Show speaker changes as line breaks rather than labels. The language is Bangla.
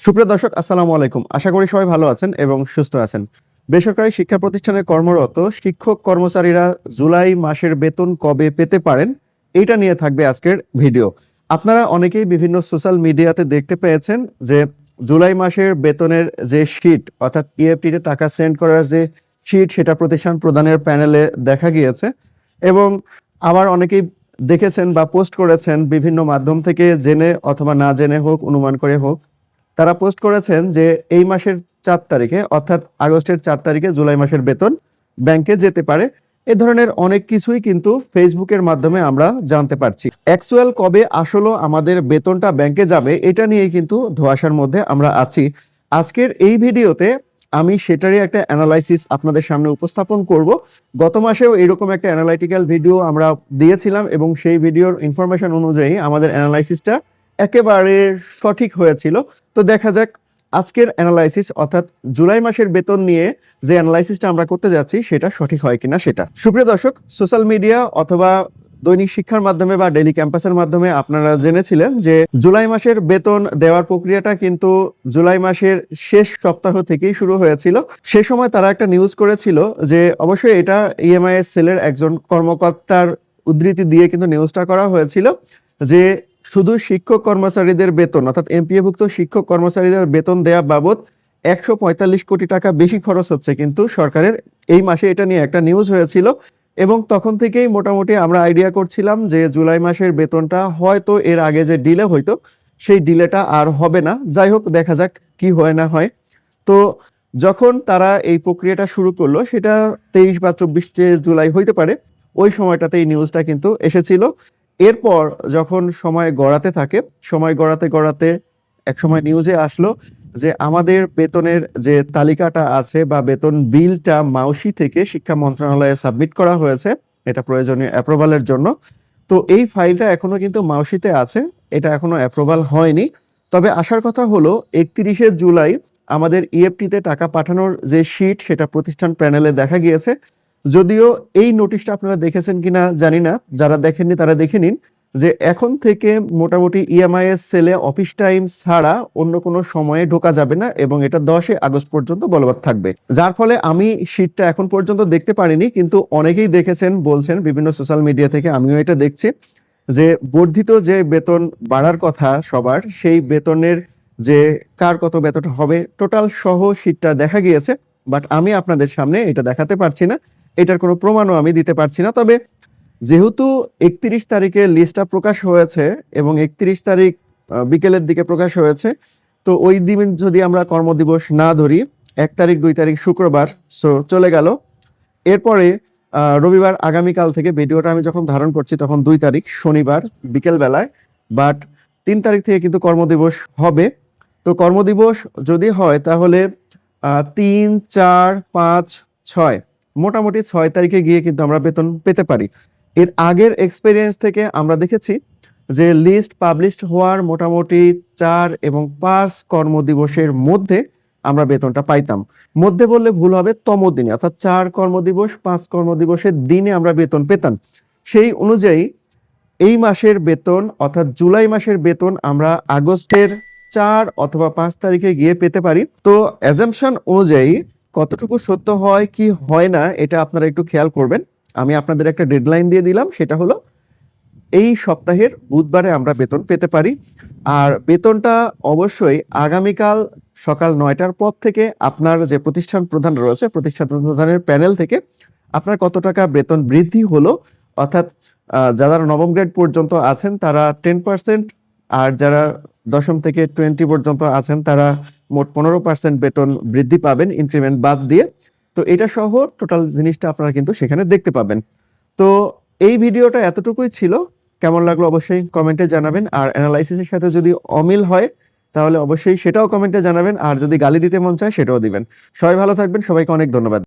সুপ্রিয় দর্শক, আসসালামু আলাইকুম। আশা করি সবাই ভালো আছেন এবং সুস্থ আছেন। বেসরকারি শিক্ষা প্রতিষ্ঠানে কর্মরত শিক্ষক কর্মচারীরা জুলাই মাসের বেতন কবে পেতে পারেন এইটা নিয়ে থাকবে আজকের ভিডিও। আপনারা অনেকেই বিভিন্ন সোশ্যাল মিডিয়াতে দেখতে পেয়েছেন যে জুলাই মাসের বেতনের যে শিট অর্থাৎ ইএফটিতে টাকা সেন্ড করার যে শিট সেটা প্রতিষ্ঠান প্রদানের প্যানেলে দেখা গিয়েছে। এবং আবার অনেকেই দেখেছেন বা পোস্ট করেছেন বিভিন্ন মাধ্যম থেকে, জেনে অথবা না জেনে হোক, অনুমান করে হোক তারা পোস্ট করেছেন যে এই মাসের চার তারিখে, অর্থাৎ আগস্টের চার তারিখে জুলাই মাসের বেতন ব্যাংকে যেতে পারে। এ ধরনের অনেক কিছুই কিন্তু ফেসবুকের মাধ্যমে আমরা জানতে পারছি। অ্যাকচুয়াল কবে আসলে আমাদের বেতনটা ব্যাংকে যাবে, এটা নিয়ে কিন্তু ধোয়াশার মধ্যে আমরা আছি। আজকের এই ভিডিওতে আমি সেটারই একটা অ্যানালাইসিস আপনাদের সামনে উপস্থাপন করব। গত মাসেও এরকম একটা অ্যানালাইটিক্যাল ভিডিও আমরা দিয়েছিলাম এবং সেই ভিডিওর ইনফরমেশন অনুযায়ী আমাদের অ্যানালাইসিসটা একেবারে সঠিক হয়েছিল। তো দেখা যাক আজকের অ্যানালাইসিস অর্থাৎ জুলাই মাসের বেতন নিয়ে যে অ্যানালাইসিসটা আমরা করতে যাচ্ছি, সেটা সঠিক হয় কিনা সেটা। সুপ্রিয় দর্শক সোশ্যাল মিডিয়া অথবা দৈনিক শিক্ষার মাধ্যমে বা ডেলি ক্যাম্পাসের মাধ্যমে আপনারা জেনেছিলেন যে জুলাই মাসের বেতন দেওয়ার প্রক্রিয়াটা কিন্তু জুলাই মাসের শেষ সপ্তাহ থেকেই শুরু হয়েছিল। সে সময় তারা একটা নিউজ করেছিল যে অবশ্যই এটা ইএমআইএস সেলের একজন কর্মকর্তার উদ্ধৃতি দিয়ে কিন্তু নিউজটা করা হয়েছিল যে শুধু শিক্ষক কর্মচারীদের বেতন, অর্থাৎ এমপিএভুক্ত শিক্ষক কর্মচারীদের বেতন দেয়া বাবদ একশো পঁয়তাল্লিশ কোটি টাকা বেশি খরচ হচ্ছে কিন্তু সরকারের। এই মাসে এটা নিয়ে একটা নিউজ হয়েছিল এবং তখন থেকেই মোটামুটি আমরা আইডিয়া করছিলাম যে জুলাই মাসের বেতনটা হয়তো এর আগে যে ডিলে হইতো, সেই ডিলেটা আর হবে না। যাই হোক, দেখা যাক কি হয় না হয়। তো যখন তারা এই প্রক্রিয়াটা শুরু করল, সেটা তেইশ বা চব্বিশ জুলাই হইতে পারে, ওই সময়টাতে এই নিউজটা কিন্তু এসেছিল। এরপর যখন সময় গড়াতে থাকে, সময় গড়াতে গড়াতে এক সময় নিউজে আসলো যে আমাদের বেতনের যে তালিকাটা আছে বা বেতন বিলটা মাউসি থেকে শিক্ষা মন্ত্রণালয়ে সাবমিট করা হয়েছে, এটা প্রয়োজনীয় অ্যাপ্রুভালের জন্য। তো এই ফাইলটা এখনও কিন্তু মাউসিতে আছে, এটা এখনও অ্যাপ্রুভাল হয়নি। তবে আসার কথা হলো, একত্রিশে জুলাই আমাদের ইএফটিতে টাকা পাঠানোর যে শিট সেটা প্রতিষ্ঠান প্যানেলে দেখা গিয়েছে। যদিও এই নোটিশটা আপনারা দেখেছেন কিনা জানি না, যারা দেখেননি তারা দেখে নিন যে এখন থেকে মোটামুটি ইএমআইএস সেলে অফিস টাইম ছাড়া অন্য কোনো সময়ে ঢোকা যাবে না এবং এটা দশই আগস্ট পর্যন্ত বলবৎ থাকবে। যার ফলে আমি শীটটা এখন পর্যন্ত দেখতে পারিনি, কিন্তু অনেকেই দেখেছেন, বলছেন বিভিন্ন সোশ্যাল মিডিয়া থেকে আমিও এটা দেখছি যে বর্ধিত যে বেতন বাড়ার কথা সবার, সেই বেতনের যে কার কত বেতন হবে টোটাল সহ শীটটা দেখা গিয়েছে। বাট আমি আপনাদের সামনে এটা দেখাতে পারছি না। এটার কোনো প্রমাণও আমি দিতে পারছি না। তবে যেহেতু একত্রিশ তারিখে লিস্টটা প্রকাশ হয়েছে এবং একত্রিশ তারিখ বিকেলের দিকে প্রকাশ হয়েছে, তো ওই দিন যদি আমরা কর্মদিবস না ধরি, এক তারিখ, দুই তারিখ, শুক্রবার সো চলে গেল। এরপরে রবিবার আগামীকাল থেকে ভিডিওটা আমি যখন ধারণ করছি তখন দুই তারিখ, শনিবার বিকেল বেলায় বাট তিন তারিখ থেকে কিন্তু কর্মদিবস হবে। তো কর্মদিবস যদি হয় তাহলে তিন, চার, পাঁচ, ছয়। মোটামুটি ছয় তারিখে গিয়ে কিন্তু আমরা বেতন পেতে পারি। এর আগের এক্সপিরিয়েন্স থেকে আমরা দেখেছি যে লিস্ট পাবলিশড হওয়ার মোটামুটি চার এবং পাঁচ কর্মদিবসের মধ্যে আমরা বেতনটা পাইতাম। মধ্যে বললে ভুল হবে, তম দিনে, অর্থাৎ চার কর্মদিবস, পাঁচ কর্মদিবসের দিনে আমরা বেতন পেতাম। সেই অনুযায়ী এই মাসের বেতন, অর্থাৎ জুলাই মাসের বেতন আমরা আগস্টের চার অথবা পাঁচ তারিখে গিয়ে পেতে পারি। তো অ্যাজামশন অনুযায়ী কতটুকু সত্য হয়, কি হয় না, এটা আপনারা একটু খেয়াল করবেন। আমি আপনাদের একটা ডেডলাইন দিয়ে দিলাম, সেটা হলো এই সপ্তাহের বুধবারে আমরা বেতন পেতে পারি। আর বেতনটা অবশ্যই আগামীকাল সকাল নয়টার পর থেকে আপনার যে প্রতিষ্ঠান প্রধান রয়েছে, প্রতিষ্ঠান প্রধানের প্যানেল থেকে আপনার কত টাকা বেতন বৃদ্ধি হলো, অর্থাৎ যারা নবম গ্রেড পর্যন্ত আছেন, তারা টেন পার্সেন্ট আর যারা দশম থেকে টোয়েন্টি পর্যন্ত আছেন, তারা মোট পনেরো পার্সেন্ট বেতন বৃদ্ধি পাবেন ইনক্রিমেন্ট বাদ দিয়ে। তো এটা সহ টোটাল জিনিসটা আপনারা কিন্তু সেখানে দেখতে পাবেন। তো এই ভিডিওটা এতটুকুই ছিল। কেমন লাগল অবশ্যই কমেন্টে জানাবেন। আর অ্যানালাইসিসের সাথে যদি অমিল হয়, তাহলে অবশ্যই সেটাও কমেন্টে জানাবেন। আর যদি গালি দিতে মন চায়, সেটাও দিবেন। সবাই ভালো থাকবেন। সবাইকে অনেক ধন্যবাদ।